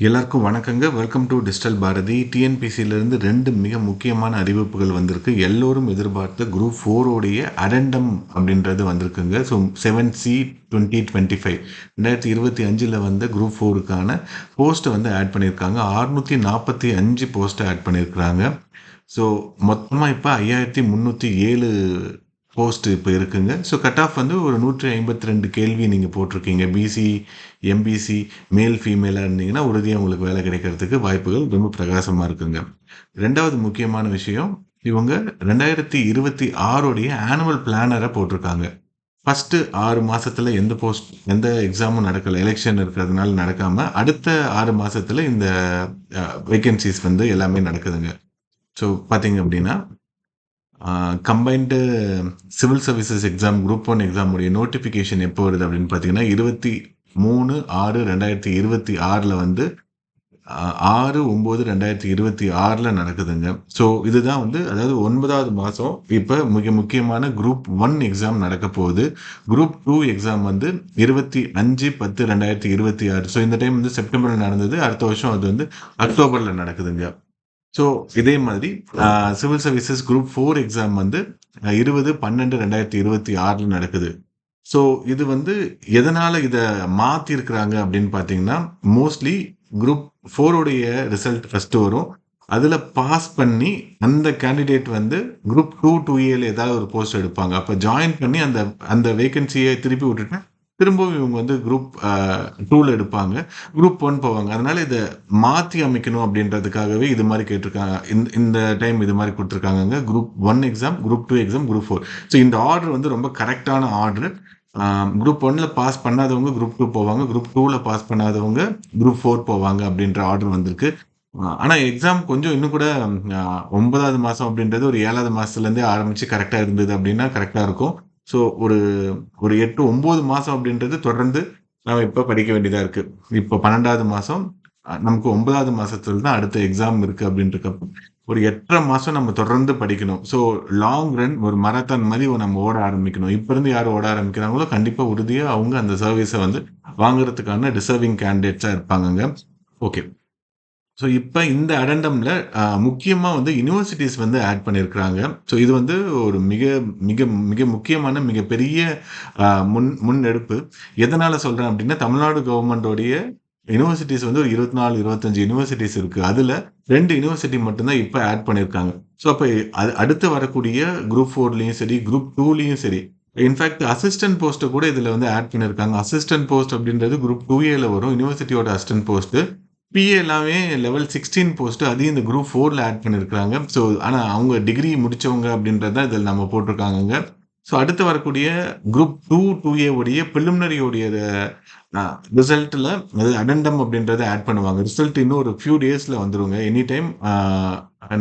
எல்லாருக்கும் வணக்கங்க. Welcome to digital Bharathi டிஎன்பிசியிலேருந்து ரெண்டு மிக முக்கியமான அறிவிப்புகள் வந்திருக்கு. எல்லோரும் எதிர்பார்த்த குரூப் ஃபோரோடைய அடண்டம் அப்படின்றது வந்திருக்குங்க. So seven C twenty twenty five ரெண்டாயிரத்தி இருபத்தி அஞ்சில் வந்த குரூப் ஃபோருக்கான போஸ்ட்டை வந்து ஆட் பண்ணியிருக்காங்க அறுநூற்றி நாற்பத்தி அஞ்சு போஸ்ட்டை ஆட் பண்ணியிருக்கிறாங்க ஸோ மொத்தமாக இப்போ ஐயாயிரத்தி முந்நூற்றி ஏழு போஸ்ட் இப்போ இருக்குங்க. ஸோ கட் ஆஃப் வந்து ஒரு நூற்றி ஐம்பத்தி ரெண்டு கேள்வி நீங்கள் போட்டிருக்கீங்க. பிசி எம்பிசி மேல் ஃபீமேலாக இருந்தீங்கன்னா உறுதியாக உங்களுக்கு வேலை கிடைக்கிறதுக்கு வாய்ப்புகள் ரொம்ப பிரகாசமாக இருக்குங்க. ரெண்டாவது முக்கியமான விஷயம் இவங்க ரெண்டாயிரத்தி இருபத்தி ஆறுடைய ஆனுவல் பிளானரை போட்டிருக்காங்க. ஃபஸ்ட்டு ஆறு மாதத்தில் எந்த போஸ்ட் எந்த எக்ஸாமும் நடக்கலை. எலெக்ஷன் இருக்கிறதுனால நடக்காமல் அடுத்த ஆறு மாதத்தில் இந்த வேக்கன்சிஸ் வந்து எல்லாமே நடக்குதுங்க. ஸோ பார்த்தீங்க அப்படின்னா combined civil services exam group one எக்ஸாமுடைய notification எப்போ வருது அப்படின்னு பார்த்தீங்கன்னா இருபத்தி மூணு ஆறு ரெண்டாயிரத்தி இருபத்தி ஆறில் வந்து ஆறு ஒம்பது ரெண்டாயிரத்தி இருபத்தி ஆறில் நடக்குதுங்க. ஸோ இதுதான் வந்து அதாவது ஒன்பதாவது மாதம் இப்போ மிக முக்கியமான குரூப் ஒன் எக்ஸாம் நடக்க போகுது. குரூப் டூ எக்ஸாம் வந்து இருபத்தி அஞ்சு பத்து ரெண்டாயிரத்தி இருபத்தி ஆறு. ஸோ இந்த டைம் வந்து செப்டம்பரில் நடந்தது. அடுத்த வருஷம் அது வந்து அக்டோபரில் நடக்குதுங்க. ஸோ இதே மாதிரி civil services group four exam வந்து இருபது பன்னெண்டு ரெண்டாயிரத்தி இருபத்தி ஆறில் நடக்குது. ஸோ இது வந்து எதனால் இதை மாற்றிருக்கிறாங்க அப்படின்னு பார்த்தீங்கன்னா மோஸ்ட்லி குரூப் ஃபோருடைய ரிசல்ட் ஃபஸ்ட்டு வரும். அதில் பாஸ் பண்ணி அந்த கேண்டிடேட் வந்து குரூப் டூ டூ ஏல ஏதாவது ஒரு போஸ்ட் எடுப்பாங்க. அப்போ ஜாயின் பண்ணி அந்த அந்த வேகன்சியை திருப்பி விட்டுட்டு திரும்பவும் இவங்க வந்து குரூப் டூவில் எடுப்பாங்க. குரூப் ஒன் போவாங்க. அதனால இதை மாற்றி அமைக்கணும் அப்படின்றதுக்காகவே இது மாதிரி கேட்டிருக்காங்க. இந்த இந்த டைம் இது மாதிரி கொடுத்துருக்காங்க group one exam group two exam group four so இந்த ஆர்டர் வந்து ரொம்ப கரெக்டான ஆர்டர் குரூப் ஒன்ல பாஸ் பண்ணாதவங்க குரூப் டூ போவாங்க. குரூப் டூவில் பாஸ் பண்ணாதவங்க குரூப் ஃபோர் போவாங்க அப்படின்ற ஆர்டர் வந்திருக்கு. ஆனால் எக்ஸாம் கொஞ்சம் இன்னும் கூட ஒன்பதாவது மாதம் அப்படின்றது ஒரு ஏழாவது மாதத்துலேருந்தே ஆரம்பித்து கரெக்டாக இருந்தது அப்படின்னா கரெக்டாக இருக்கும். ஸோ ஒரு ஒரு எட்டு ஒம்பது மாதம் அப்படின்றது தொடர்ந்து நம்ம இப்போ படிக்க வேண்டியதாக இருக்குது இப்போ பன்னெண்டாவது மாதம் நமக்கு ஒன்பதாவது மாதத்துல தான் அடுத்த எக்ஸாம் இருக்குது அப்படின்றக்கப்ப ஒரு எட்டரை மாதம் நம்ம தொடர்ந்து படிக்கணும். ஸோ லாங் ரன் ஒரு மரத்தான் மாதிரி நம்ம ஓட ஆரம்பிக்கணும். இப்போருந்து யார் ஓட ஆரம்பிக்கிறாங்களோ கண்டிப்பாக உறுதியாக அவங்க அந்த சர்வீஸை வந்து வாங்குறதுக்கான டிசர்விங் கேண்டிடேட்ஸாக இருப்பாங்கங்க. ஓகே ஸோ இப்போ இந்த அடண்டமில் முக்கியமாக வந்து யூனிவர்சிட்டிஸ் வந்து ஆட் பண்ணியிருக்கிறாங்க ஸோ இது வந்து ஒரு மிக மிக மிக முக்கியமான மிகப்பெரிய முன் முன்னெடுப்பு. எதனால் சொல்கிறேன் அப்படின்னா தமிழ்நாடு கவர்மெண்டோடைய யூனிவர்சிட்டிஸ் வந்து ஒரு இருபத்தி நாலு இருபத்தஞ்சு யூனிவர்சிட்டிஸ் இருக்குது அதில் ரெண்டு யூனிவர்சிட்டி மட்டும்தான் இப்போ ஆட் பண்ணியிருக்காங்க ஸோ அப்போ அது அடுத்து வரக்கூடிய குரூப் ஃபோர்லேயும் சரி குரூப் டூலேயும் சரி இன்ஃபேக்ட் அசிஸ்டன்ட் போஸ்ட்டை கூட இதில் வந்து ஆட் பண்ணியிருக்காங்க அசிஸ்டன்ட் போஸ்ட் அப்படின்றது குரூப் டூ ஏல வரும். யூனிவர்சிட்டியோட அசிஸ்டன்ட் போஸ்ட்டு பிஏ எல்லாமே லெவல் சிக்ஸ்டீன் போஸ்ட்டு அதையும் இந்த குரூப் ஃபோரில் ஆட் பண்ணியிருக்காங்க ஸோ ஆனால் அவங்க டிகிரி முடித்தவங்க அப்படின்றது தான் இதில் நம்ம போட்டிருக்காங்கங்க. ஸோ அடுத்து வரக்கூடிய குரூப் டூ டூ ஏவுடைய உடைய ப்ரிலிமினரியோடைய ரிசல்ட்டில் அது அடண்டம் அப்படின்றத ஆட் பண்ணுவாங்க. ரிசல்ட் இன்னும் ஒரு ஃபியூ டேஸில் வந்துடுங்க எனி டைம்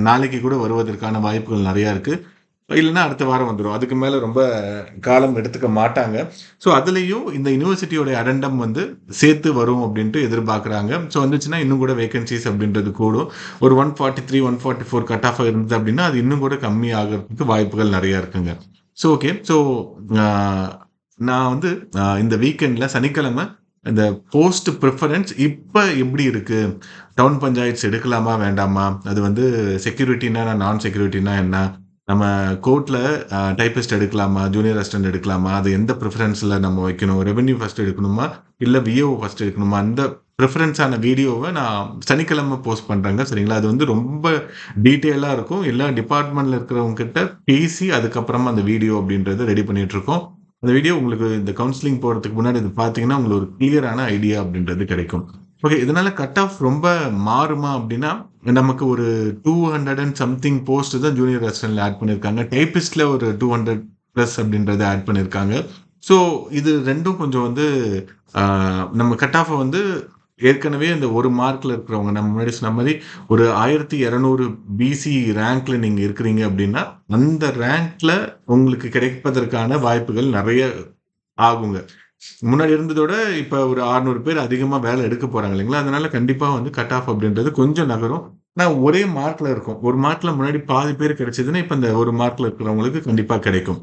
நாளைக்கு கூட வருவதற்கான வாய்ப்புகள் நிறையா இருக்குது இல்லைன்னா அடுத்த வாரம் வந்துடும் அதுக்கு மேலே ரொம்ப காலம் எடுத்துக்க மாட்டாங்க. ஸோ அதுலேயும் இந்த யூனிவர்சிட்டியோட அடண்டம் வந்து சேர்த்து வரும் அப்படின்ட்டு எதிர்பார்க்குறாங்க. ஸோ வந்துச்சுன்னா இன்னும் கூட வேகன்சிஸ் அப்படின்றது கூடும். ஒரு one forty three one forty four cut off இருந்தது அப்படின்னா அது இன்னும் கூட கம்மி ஆகிறதுக்கு வாய்ப்புகள் நிறையா இருக்குங்க. ஸோ ஓகே ஸோ நான் வந்து இந்த வீக்கெண்டில் சனிக்கிழமை இந்த போஸ்ட் ப்ரிஃபரன்ஸ் இப்போ எப்படி இருக்குது டவுன் பஞ்சாயத்து எடுக்கலாமா வேண்டாமா? அது வந்து செக்யூரிட்டினா நான் செக்யூரிட்டினா என்ன? நம்ம கோர்ட்டில் டைப்பிஸ்ட் எடுக்கலாமா ஜூனியர் அசிஸ்டன்ட் எடுக்கலாமா அது எந்த ப்ரிஃபரன்ஸில் நம்ம வைக்கணும் ரெவென்யூ ஃபஸ்ட் எடுக்கணுமா இல்லை விஓ ஃபர்ஸ்ட் எடுக்கணுமா அந்த ப்ரிஃபரன்ஸான வீடியோவை நான் சனிக்கிழமை போஸ்ட் பண்ணுறேங்க சரிங்களா? அது வந்து ரொம்ப டீட்டெயிலாக இருக்கும். எல்லா டிபார்ட்மெண்ட்டில் இருக்கிறவங்க கிட்ட பேசி அதுக்கப்புறமா அந்த வீடியோ அப்படின்றத ரெடி பண்ணிகிட்ருக்கோம் இருக்கோம் அந்த வீடியோ உங்களுக்கு இந்த கவுன்சிலிங் போகிறதுக்கு முன்னாடி இது பார்த்தீங்கன்னா உங்களுக்கு ஒரு கிளியரான ஐடியா அப்படின்றது கிடைக்கும். ஓகே இதனால கட் ஆஃப் ரொம்ப மாறுமா அப்படின்னா நமக்கு ஒரு two hundred and something post தான் ஜூனியர் அசிஸ்டன்ட்ல ஆட் பண்ணியிருக்காங்க டைப்பிஸ்ட்ல ஒரு டூ ஹண்ட்ரட் ப்ளஸ் அப்படின்றத ஆட் பண்ணியிருக்காங்க ஸோ இது ரெண்டும் கொஞ்சம் வந்து நம்ம கட் ஆஃபை வந்து ஏற்கனவே இந்த ஒரு மார்க்ல இருக்கிறவங்க நம்ம முன்னாடி சொன்ன மாதிரி ஒரு ஆயிரத்தி இரநூறு பிசி ரேங்க்ல நீங்க இருக்கிறீங்க அப்படின்னா அந்த ரேங்க்ல உங்களுக்கு கிடைப்பதற்கான வாய்ப்புகள் நிறைய ஆகுங்க. முன்னாடி இருந்ததோட இப்போ ஒரு 600 பேர் அதிகமாக வேலை எடுக்க போறாங்க இல்லைங்களா? அதனால கண்டிப்பாக வந்து கட் ஆஃப் அப்படின்றது கொஞ்சம் நகரும். நான் ஒரே மார்க்கில் இருக்கும். ஒரு மார்க்கில் முன்னாடி பாதி பேர் கிடைச்சதுன்னா இப்போ இந்த ஒரு மார்க்கில் இருக்கிறவங்களுக்கு கண்டிப்பாக கிடைக்கும்.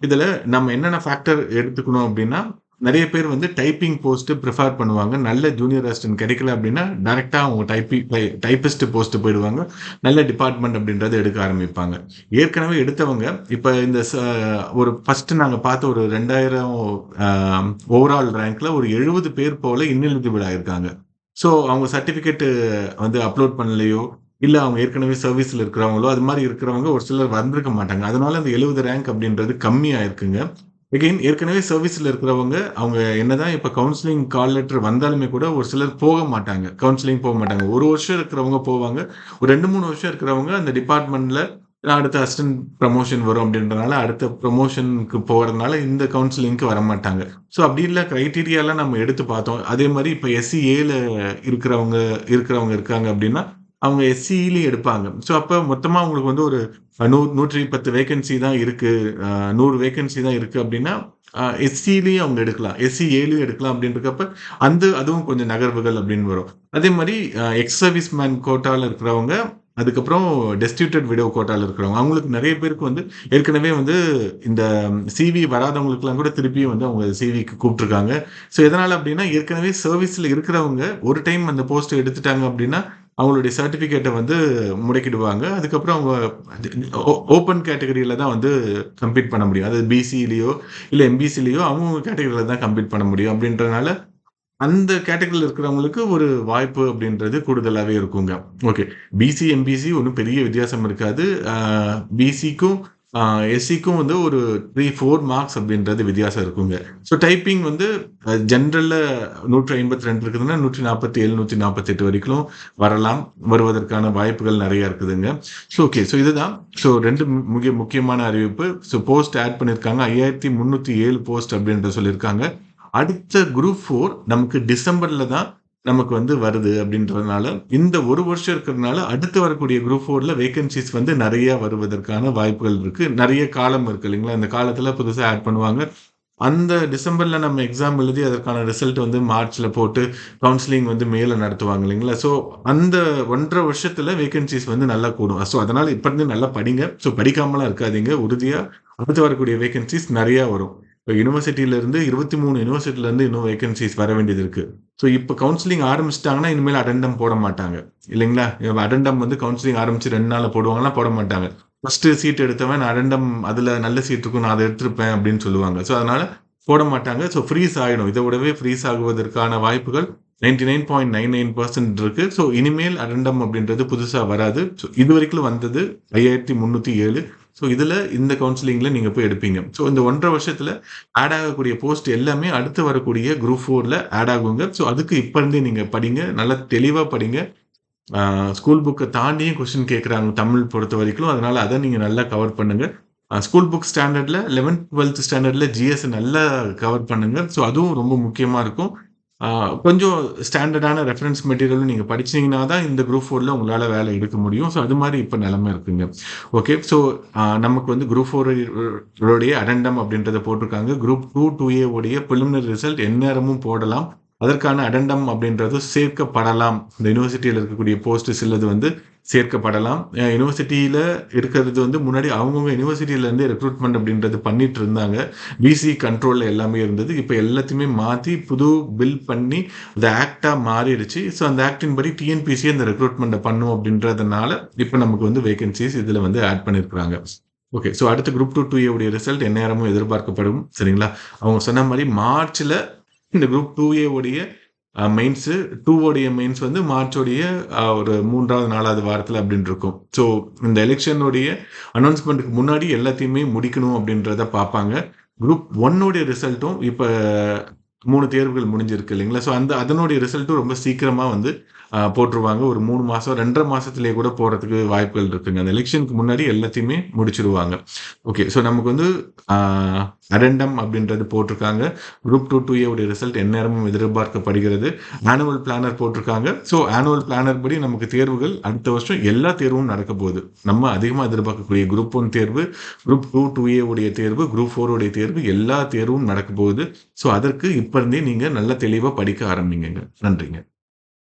இதில் நம்ம என்னென்ன ஃபேக்டர் எடுத்துக்கணும் அப்படின்னா நிறைய பேர் வந்து டைப்பிங் போஸ்ட்டு ப்ரிஃபர் பண்ணுவாங்க. நல்ல ஜூனியர் அசிஸ்டன்ட் கிடைக்கல அப்படின்னா டேரெக்டாக அவங்க டைப்பிங் டைப்பிஸ்ட் போஸ்ட்டு போயிடுவாங்க. நல்ல டிபார்ட்மெண்ட் அப்படின்றத எடுக்க ஆரம்பிப்பாங்க. ஏற்கனவே எடுத்தவங்க இப்போ இந்த ஒரு ஃபஸ்ட்டு நாங்கள் பார்த்த ஒரு ரெண்டாயிரம் ஓவரால் ரேங்க்ல ஒரு எழுபது பேர் போல இன்னெலிஜிபிள் ஆயிருக்காங்க. ஸோ அவங்க சர்டிஃபிகேட்டு வந்து அப்லோட் பண்ணலையோ இல்லை அவங்க ஏற்கனவே சர்வீஸில் இருக்கிறவங்களோ அது மாதிரி இருக்கிறவங்க ஒரு சிலர் வந்திருக்க மாட்டாங்க. அதனால அந்த எழுபது ரேங்க் அப்படின்றது கம்மியாக இருக்குங்க எகெயின் ஏற்கனவே சர்வீஸில் இருக்கிறவங்க அவங்க என்னதான் இப்போ கவுன்சிலிங் கால் லெட்டர் வந்தாலுமே கூட ஒரு சிலர் போக மாட்டாங்க. கவுன்சிலிங் போக மாட்டாங்க. ஒரு வருஷம் இருக்கிறவங்க போவாங்க. ஒரு ரெண்டு மூணு வருஷம் இருக்கிறவங்க அந்த டிபார்ட்மெண்ட்ல அடுத்த அசிஸ்டன்ட் ப்ரமோஷன் வரும் அப்படின்றனால அடுத்த ப்ரமோஷனுக்கு போகிறதுனால இந்த கவுன்சிலிங்க்கு வர மாட்டாங்க ஸோ அப்படி இல்லை க்ரைட்டீரியாலாம் நம்ம எடுத்து பார்த்தோம். அதே மாதிரி இப்போ எஸ்சி ஏல இருக்கிறவங்க இருக்கிறவங்க இருக்காங்க அப்படின்னா அவங்க எஸ்சியிலையும் எடுப்பாங்க. ஸோ அப்போ மொத்தமாக அவங்களுக்கு வந்து ஒரு நூ நூற்றி பத்து வேகன்சி தான் இருக்குது நூறு வேகன்சி தான் இருக்குது அப்படின்னா எஸ்சிலையும் அவங்க எடுக்கலாம். எஸ்சி ஏலையும் எடுக்கலாம் அப்படின்றப்ப அந்த அதுவும் கொஞ்சம் நகர்வுகள் அப்படின்னு வரும். அதே மாதிரி எக்ஸ் சர்வீஸ் மேன் கோட்டாவில் இருக்கிறவங்க அதுக்கப்புறம் டெஸ்டியூட்டட் விடோ கோட்டாவில் இருக்கிறவங்க அவங்களுக்கு நிறைய பேருக்கு வந்து ஏற்கனவே வந்து இந்த சிவி வராதவங்களுக்குலாம் கூட திருப்பியும் வந்து அவங்க சிவிக்கு கூப்பிட்டுருக்காங்க. ஸோ எதனால் அப்படின்னா ஏற்கனவே சர்வீஸில் இருக்கிறவங்க ஒரு டைம் அந்த போஸ்ட் எடுத்துட்டாங்க அப்படின்னா அவங்களுடைய சர்டிஃபிகேட்டை வந்து முடக்கிடுவாங்க. அதுக்கப்புறம் அவங்க ஓப்பன் கேட்டகரியில் தான் வந்து கம்ப்ளீட் பண்ண முடியும். அதாவது பிசிலேயோ இல்லை எம்பிசிலேயோ அவங்க கேட்டகரியில் தான் கம்ப்ளீட் பண்ண முடியும். அப்படின்றனால அந்த கேட்டகரியில் இருக்கிறவங்களுக்கு ஒரு வாய்ப்பு அப்படின்றது கூடுதலாகவே இருக்குங்க. ஓகே பிசி எம்பிசி ஒன்றும் பெரிய வித்தியாசம் இருக்காது. பிசிக்கும் எஸ்சிக்கும் வந்து ஒரு த்ரீ ஃபோர் மார்க்ஸ் அப்படின்றது வித்தியாசம் இருக்குங்க. ஸோ டைப்பிங் வந்து ஜென்ரலில் நூற்றி ஐம்பத்தி ரெண்டு இருக்குதுன்னா நூற்றி நாற்பத்தி ஏழு நூற்றி நாற்பத்தெட்டு வரைக்கும் வரலாம். வருவதற்கான வாய்ப்புகள் நிறையா இருக்குதுங்க. ஸோ ஓகே ஸோ இதுதான். ஸோ ரெண்டு முக்கிய மிக முக்கியமான அறிவிப்பு. ஸோ போஸ்ட் ஆட் பண்ணியிருக்காங்க ஐயாயிரத்தி முந்நூற்றி ஏழு போஸ்ட் அப்படின்ற சொல்லியிருக்காங்க. அடுத்த குரூப் ஃபோர் நமக்கு டிசம்பரில் தான் நமக்கு வந்து வருது அப்படின்றதுனால இந்த ஒரு வருஷம் இருக்கிறதுனால அடுத்து வரக்கூடிய குரூப் ஃபோர்ல வேகன்சிஸ் வந்து நிறைய வருவதற்கான வாய்ப்புகள் இருக்கு. நிறைய காலம் இருக்கு இல்லைங்களா? இந்த காலத்துல புதுசாக ஆட் பண்ணுவாங்க. அந்த டிசம்பர்ல நம்ம எக்ஸாம் எழுதி அதற்கான ரிசல்ட் வந்து மார்ச்ல போட்டு கவுன்சிலிங் வந்து மேல நடத்துவாங்க இல்லைங்களா? ஸோ அந்த ஒன்றரை வருஷத்துல வேகன்சிஸ் வந்து நல்லா கூடும். ஸோ அதனால இப்போ இருந்து நல்லா படிங்க. ஸோ படிக்காமலாம் இருக்காதீங்க. உறுதியா அடுத்து வரக்கூடிய வேகன்சிஸ் நிறைய வரும். இப்போ யூனிவர்சிட்டியில இருந்து இருபத்தி மூணு யூனிவர்சிட்டியிலேருந்து இன்னும் வேகன்சிஸ் வர வேண்டியது இருக்கு. ஸோ இப்போ கவுன்சிலிங் ஆரம்பிச்சிட்டாங்கன்னா இனிமேல் அடெண்டம் போட மாட்டாங்க. இல்லைங்களா? அடெண்டம் வந்து கவுன்சிலிங் ஆரம்பிச்சு ரெண்டு நாளில் போடுவாங்கன்னா போட மாட்டாங்க. ஃபர்ஸ்ட் சீட் எடுத்தவன் அடெண்டம் அதில் நல்ல சீட் இருக்கும் நான் அதை எடுத்திருப்பேன் அப்படின்னு சொல்லுவாங்க. ஸோ அதனால போட மாட்டாங்க. ஸோ ஃப்ரீஸ் ஆகிடும் இதை விடவே ஃப்ரீஸ் ஆகுவதற்கான வாய்ப்புகள் ninety nine point nine nine percent இருக்கு. ஸோ இனிமேல் அடெண்டம் அப்படின்றது புதுசாக வராது. ஸோ இது வரைக்கும் வந்தது ஐயாயிரத்தி முந்நூற்றி ஏழு. ஸோ இதில் இந்த கவுன்சிலிங்கில் நீங்கள் போய் எடுப்பீங்க. ஸோ இந்த ஒன்றரை வருஷத்தில் ஆட் ஆகக்கூடிய போஸ்ட் எல்லாமே அடுத்து வரக்கூடிய குரூப் ஃபோரில் ஆட் ஆகுங்க. ஸோ அதுக்கு இப்போ இருந்தே நீங்கள் படிங்க. நல்லா தெளிவாக படிங்க. ஸ்கூல் புக்கை தாண்டியும் கொஸ்டின் கேட்குறாங்க தமிழ் பொறுத்த வரைக்கும். அதனால் அதை நீங்கள் நல்லா கவர் பண்ணுங்கள் ஸ்கூல் புக் ஸ்டாண்டர்டில் லெவன்த் டுவெல்த் ஸ்டாண்டர்டில் ஜிஎஸ் நல்லா கவர் பண்ணுங்கள் ஸோ அதுவும் ரொம்ப முக்கியமாக இருக்கும். கொஞ்சம் ஸ்டாண்டர்டான ரெஃபரன்ஸ் மெட்டீரியலும் நீங்கள் படிச்சீங்கன்னா தான் இந்த குரூப் ஃபோரில் உங்களால் வேலை எடுக்க முடியும். ஸோ அது மாதிரி இப்போ நிலமை இருக்குங்க. ஓகே ஸோ நமக்கு வந்து குரூப் ஃபோரோடைய அடண்டம் அப்படின்றத போட்டிருக்காங்க. குரூப் டூ டூ ஏ உடைய ப்ரிலிமினரி ரிசல்ட் எந்நேரமும் போடலாம். அதற்கான அடண்டம் அப்படின்றது சேர்க்கப்படலாம். இந்த யூனிவர்சிட்டியில் இருக்கக்கூடிய போஸ்ட் சிலது வந்து சேர்க்கப்படலாம். யூனிவர்சிட்டியில் இருக்கிறது வந்து முன்னாடி அவங்கவுங்க யூனிவர்சிட்டியிலேருந்து ரெக்ரூட்மெண்ட் அப்படின்றது பண்ணிட்டு இருந்தாங்க. பிசி கண்ட்ரோலில் எல்லாமே இருந்தது. இப்போ எல்லாத்தையுமே மாற்றி புது பில் பண்ணி அந்த ஆக்டாக மாறிடுச்சு. ஸோ அந்த ஆக்டின் படி டிஎன்பிசி அந்த ரெக்ரூட்மெண்ட்டை பண்ணும் அப்படின்றதுனால இப்போ நமக்கு வந்து வேகன்சிஸ் இதில் வந்து ஆட் பண்ணியிருக்கிறாங்க ஓகே ஸோ அடுத்த குரூப் டூ டூ உடைய ரிசல்ட் எந்நேரமும் எதிர்பார்க்கப்படும். சரிங்களா? அவங்க சொன்ன மாதிரி மார்ச்சில் இந்த குரூப் டூ ஏ உடைய மெயின்ஸு டூ உடைய மெயின்ஸ் வந்து மார்ச்சோடைய ஒரு மூன்றாவது நாலாவது வாரத்தில் அப்படின்னு இருக்கும். ஸோ இந்த எலெக்ஷனுடைய அனௌன்ஸ்மெண்ட்டுக்கு முன்னாடி எல்லாத்தையுமே முடிக்கணும் அப்படின்றத பார்ப்பாங்க. குரூப் ஒன்னுடைய ரிசல்ட்டும் இப்போ மூணு தேர்வுகள் முடிஞ்சிருக்கு இல்லைங்களா? ஸோ அந்த அதனுடைய ரிசல்ட்டும் ரொம்ப சீக்கிரமாக வந்து போட்டுருவாங்க. ஒரு மூணு மாதம் ரெண்டரை மாதத்துலேயே கூட போகிறதுக்கு வாய்ப்புகள் இருக்குங்க. அந்த எலெக்ஷனுக்கு முன்னாடி எல்லாத்தையுமே முடிச்சிருவாங்க. ஓகே ஸோ நமக்கு வந்து அடெண்டம் அப்படின்றது போட்டிருக்காங்க. குரூப் டூ டூ உடைய ரிசல்ட் எந்நேரமும் எதிர்பார்க்கப்படுகிறது. ஆனுவல் பிளானர் போட்டிருக்காங்க. ஸோ ஆனுவல் பிளானர் படி நமக்கு தேர்வுகள் அடுத்த வருஷம் எல்லா தேர்வும் நடக்க போகுது. நம்ம அதிகமாக எதிர்பார்க்கக்கூடிய குரூப் ஒன் தேர்வு குரூப் டூ டூ உடைய தேர்வு குரூப் ஃபோர் உடைய தேர்வு எல்லா தேர்வும் நடக்க போகுது. ஸோ அதற்கு இப்போ இருந்தே நீங்கள் நல்ல தெளிவாக படிக்க ஆரம்பிங்க நன்றிங்க.